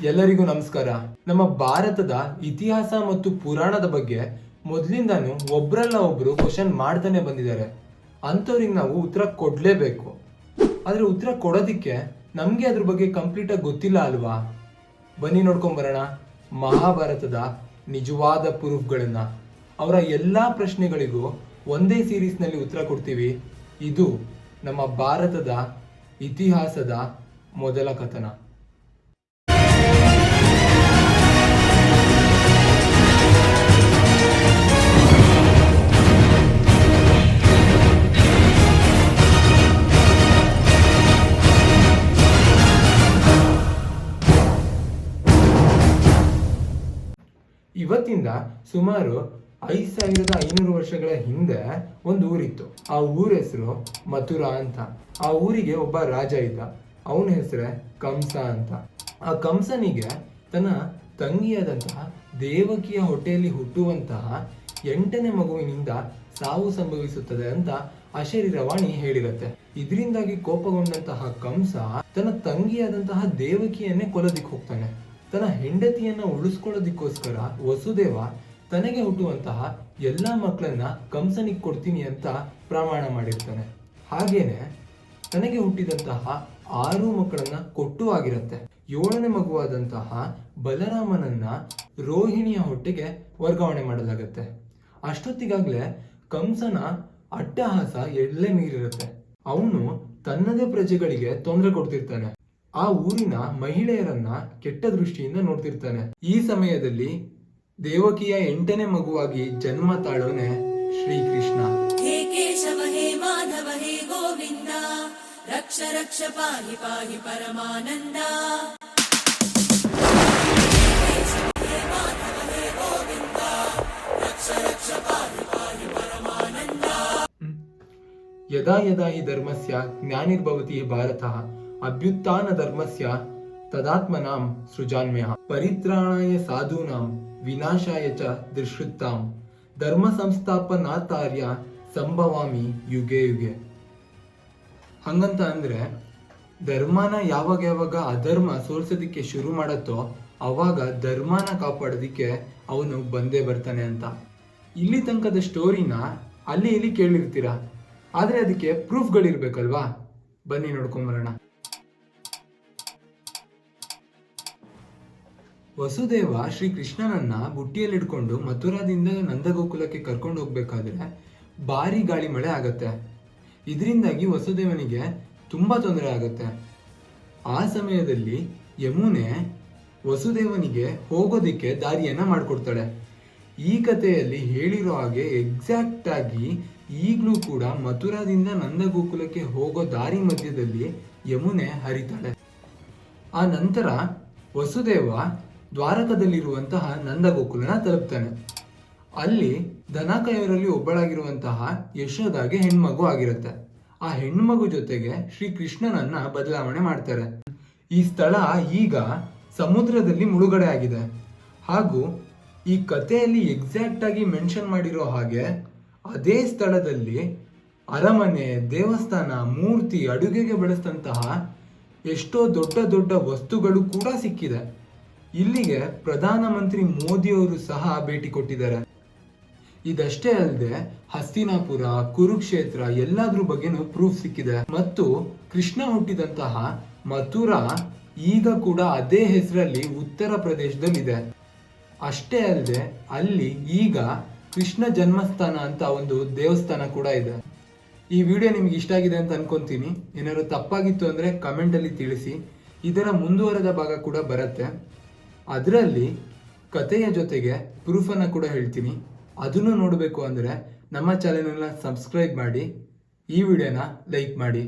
ಎಲ್ಲರಿಗೂ ನಮಸ್ಕಾರ. ನಮ್ಮ ಭಾರತದ ಇತಿಹಾಸ ಮತ್ತು ಪುರಾಣದ ಬಗ್ಗೆ ಮೊದಲಿಂದಾನು ಒಬ್ರಲ್ಲ ಒಬ್ರು ಕ್ವಶನ್ ಮಾಡ್ತಾನೆ ಬಂದಿದ್ದಾರೆ. ಅಂಥವ್ರಿಗೆ ನಾವು ಉತ್ತರ ಕೊಡ್ಲೇಬೇಕು. ಆದರೆ ಉತ್ತರ ಕೊಡೋದಿಕ್ಕೆ ನಮಗೆ ಅದ್ರ ಬಗ್ಗೆ ಕಂಪ್ಲೀಟ್ ಆಗಿ ಗೊತ್ತಿಲ್ಲ ಅಲ್ವಾ? ಬನ್ನಿ ನೋಡ್ಕೊಂಬರೋಣ ಮಹಾಭಾರತದ ನಿಜವಾದ ಪ್ರೂಫ್ಗಳನ್ನು ಅವರ ಎಲ್ಲಾ ಪ್ರಶ್ನೆಗಳಿಗೂ ಒಂದೇ ಸೀರೀಸ್ನಲ್ಲಿ ಉತ್ತರ ಕೊಡ್ತೀವಿ. ಇದು ನಮ್ಮ ಭಾರತದ ಇತಿಹಾಸದ ಮೊದಲ ಕಥನ. ಇವತ್ತಿಂದ ಸುಮಾರು ಐದ್ ಸಾವಿರದ ಐನೂರು ವರ್ಷಗಳ ಹಿಂದೆ ಒಂದು ಊರಿತ್ತು. ಆ ಊರ ಹೆಸರು ಮಥುರಾ ಅಂತ. ಆ ಊರಿಗೆ ಒಬ್ಬ ರಾಜ ಇದ್ದ. ಅವನ ಹೆಸರೇ ಕಂಸ ಅಂತ. ಆ ಕಂಸನಿಗೆ ತನ್ನ ತಂಗಿಯಾದಂತಹ ದೇವಕಿಯ ಹೊಟ್ಟೆಯಲ್ಲಿ ಹುಟ್ಟುವಂತಹ ಎಂಟನೇ ಮಗುವಿನಿಂದ ಸಾವು ಸಂಭವಿಸುತ್ತದೆ ಅಂತ ಅಶರೀರವಾಣಿ ಹೇಳಿರತ್ತೆ. ಇದರಿಂದಾಗಿ ಕೋಪಗೊಂಡಂತಹ ಕಂಸ ತನ್ನ ತಂಗಿಯಾದಂತಹ ದೇವಕಿಯನ್ನೇ ಕೊಲದಿಕ್ಕೆ ಹೋಗ್ತಾನೆ. ತನ್ನ ಹೆಂಡತಿಯನ್ನ ಉಳಿಸ್ಕೊಳ್ಳೋದಿಕ್ಕೋಸ್ಕರ ವಸುದೇವ ತನಗೆ ಹುಟ್ಟುವಂತಹ ಎಲ್ಲ ಮಕ್ಕಳನ್ನ ಕಂಸನಿಗೆ ಕೊಡ್ತೀನಿ ಅಂತ ಪ್ರಮಾಣ ಮಾಡಿರ್ತಾನೆ. ಹಾಗೇನೆ ತನಗೆ ಹುಟ್ಟಿದಂತಹ ಆರು ಮಕ್ಕಳನ್ನ ಕೊಟ್ಟು ಆಗಿರತ್ತೆ. ಏಳನೇ ಮಗುವಾದಂತಹ ಬಲರಾಮನನ್ನ ರೋಹಿಣಿಯ ಹೊಟ್ಟೆಗೆ ವರ್ಗಾವಣೆ ಮಾಡಲಾಗತ್ತೆ. ಅಷ್ಟೊತ್ತಿಗಾಗ್ಲೇ ಕಂಸನ ಅಟ್ಟಹಾಸ ಎಲ್ಲೇ ಮೀರಿರುತ್ತೆ. ಅವನು ತನ್ನದೇ ಪ್ರಜೆಗಳಿಗೆ ತೊಂದರೆ ಕೊಡ್ತಿರ್ತಾನೆ. ಆ ಊರಿನ ಮಹಿಳೆಯರನ್ನ ಕೆಟ್ಟ ದೃಷ್ಟಿಯಿಂದ ನೋಡ್ತಿರ್ತಾನೆ. ಈ ಸಮಯದಲ್ಲಿ ದೇವಕಿಯ ಎಂಟನೇ ಮಗುವಾಗಿ ಜನ್ಮ ತಾಳೋನೆ ಶ್ರೀಕೃಷ್ಣ. ಹೇ ಕೇಶವ ಹೇ ಮಾಧವ ಹೇ ಗೋವಿಂದ ರಕ್ಷ ರಕ್ಷ ಪಾಹಿ ಪಾಹಿ ಪರಮಾನಂದ. ಯದಾ ಯದಾ ಹಿ ಧರ್ಮಸ್ಯ ಜ್ಞಾನಿರ್ಭವತಿ ಭಾರತ. ಅಭ್ಯುತ್ಥಾನ ಧರ್ಮಸ್ಯ ತದಾತ್ಮನಾಂ ಸೃಜಾನ್ಮ್ಯ ಪರಿತ್ರಾಣಾಯ ಸಾಧೂನಾಂ ವಿನಾಶಾಯ ಚ ದೃಶ್ಯುತ್ತಾಂ ಧರ್ಮ ಸಂಸ್ಥಾಪನಾತಾರ್ಯ ಸಂಭವಾಮಿ ಯುಗೆ ಯುಗೆ. ಹಂಗಂತ ಅಂದ್ರೆ ಧರ್ಮನ ಯಾವಾಗ ಯಾವಾಗ ಅಧರ್ಮ ಸೋಲ್ಸೋದಿಕ್ಕೆ ಶುರು ಮಾಡತ್ತೋ ಅವಾಗ ಧರ್ಮನ ಕಾಪಾಡೋದಿಕ್ಕೆ ಅವನು ಬಂದೇ ಬರ್ತಾನೆ ಅಂತ. ಇಲ್ಲಿ ತನಕದ ಸ್ಟೋರಿನ ಅಲ್ಲಿ ಇಲ್ಲಿ ಕೇಳಿರ್ತೀರ? ಆದ್ರೆ ಅದಕ್ಕೆ ಪ್ರೂಫ್ಗಳಿರ್ಬೇಕಲ್ವಾ ಬನ್ನಿ ನೋಡ್ಕೊಂಬರೋಣ. ವಸುದೇವ ಶ್ರೀ ಕೃಷ್ಣನನ್ನ ಬುಟ್ಟಿಯಲ್ಲಿಡ್ಕೊಂಡು ಮಥುರಾದಿಂದ ನಂದಗೋಕುಲಕ್ಕೆ ಕರ್ಕೊಂಡು ಹೋಗ್ಬೇಕಾದ್ರೆ ಭಾರಿ ಗಾಳಿ ಮಳೆ ಆಗತ್ತೆ. ಇದರಿಂದಾಗಿ ವಸುದೇವನಿಗೆ ತುಂಬಾ ತೊಂದರೆ ಆಗತ್ತೆ. ಆ ಸಮಯದಲ್ಲಿ ಯಮುನೆ ವಸುದೇವನಿಗೆ ಹೋಗೋದಿಕ್ಕೆ ದಾರಿಯನ್ನ ಮಾಡಿಕೊಡ್ತಾಳೆ. ಈ ಕಥೆಯಲ್ಲಿ ಹೇಳಿರೋ ಹಾಗೆ ಎಕ್ಸಾಕ್ಟ್ ಆಗಿ ಈಗಲೂ ಕೂಡ ಮಥುರಾದಿಂದ ನಂದಗೋಕುಲಕ್ಕೆ ಹೋಗೋ ದಾರಿ ಮಧ್ಯದಲ್ಲಿ ಯಮುನೆ ಹರಿತಾಳೆ. ಆ ನಂತರ ವಸುದೇವ ದ್ವಾರಕದಲ್ಲಿರುವಂತಹ ನಂದಗೋಕುಲನ ತಲುಪ್ತಾನೆ. ಅಲ್ಲಿ ದನಕಾಯರಲ್ಲಿ ಒಬ್ಬಳಾಗಿರುವಂತಹ ಯಶೋದಾಗೆ ಹೆಣ್ಮಗು ಆಗಿರುತ್ತೆ. ಆ ಹೆಣ್ಮಗು ಜೊತೆಗೆ ಶ್ರೀ ಕೃಷ್ಣನನ್ನ ಬದಲಾವಣೆ ಮಾಡ್ತಾರೆ. ಈ ಸ್ಥಳ ಈಗ ಸಮುದ್ರದಲ್ಲಿ ಮುಳುಗಡೆ ಆಗಿದೆ. ಹಾಗೂ ಈ ಕಥೆಯಲ್ಲಿ ಎಕ್ಸಾಕ್ಟ್ ಆಗಿ ಮೆನ್ಷನ್ ಮಾಡಿರೋ ಹಾಗೆ ಅದೇ ಸ್ಥಳದಲ್ಲಿ ಅರಮನೆ, ದೇವಸ್ಥಾನ, ಮೂರ್ತಿ, ಅಡುಗೆಗೆ ಬಳಸಿದಂತಹ ಎಷ್ಟೋ ದೊಡ್ಡ ದೊಡ್ಡ ವಸ್ತುಗಳು ಕೂಡ ಸಿಕ್ಕಿದೆ. ಇಲ್ಲಿಗೆ ಪ್ರಧಾನಮಂತ್ರಿ ಮೋದಿಯವರು ಸಹ ಭೇಟಿ ಕೊಟ್ಟಿದ್ದಾರೆ. ಇದಷ್ಟೇ ಅಲ್ಲದೆ ಹಸ್ತಿನಾಪುರ, ಕುರುಕ್ಷೇತ್ರ ಎಲ್ಲಾದ್ರ ಬಗ್ಗೆನೂ ಪ್ರೂಫ್ ಸಿಕ್ಕಿದೆ. ಮತ್ತು ಕೃಷ್ಣ ಹುಟ್ಟಿದಂತಹ ಮಥುರಾ ಈಗ ಕೂಡ ಅದೇ ಹೆಸರಲ್ಲಿ ಉತ್ತರ ಪ್ರದೇಶದಲ್ಲಿದೆ. ಅಷ್ಟೇ ಅಲ್ಲದೆ ಅಲ್ಲಿ ಈಗ ಕೃಷ್ಣ ಜನ್ಮಸ್ಥಾನ ಅಂತ ಒಂದು ದೇವಸ್ಥಾನ ಕೂಡ ಇದೆ. ಈ ವಿಡಿಯೋ ನಿಮ್ಗೆ ಇಷ್ಟ ಆಗಿದೆ ಅಂತ ಅನ್ಕೊಂತೀನಿ. ಏನಾದ್ರು ತಪ್ಪಾಗಿತ್ತು ಅಂದ್ರೆ ಕಮೆಂಟಲ್ಲಿ ತಿಳಿಸಿ. ಇದರ ಮುಂದುವರೆದ ಭಾಗ ಕೂಡ ಬರುತ್ತೆ. ಅದರಲ್ಲಿ ಕಥೆಯ ಜೊತೆಗೆ ಪ್ರೂಫನ್ನು ಕೂಡ ಹೇಳ್ತೀನಿ. ಅದನ್ನು ನೋಡಬೇಕು ಅಂದರೆ ನಮ್ಮ ಚಾನೆಲ್ನ ಸಬ್ಸ್ಕ್ರೈಬ್ ಮಾಡಿ, ಈ ವಿಡಿಯೋನ ಲೈಕ್ ಮಾಡಿ.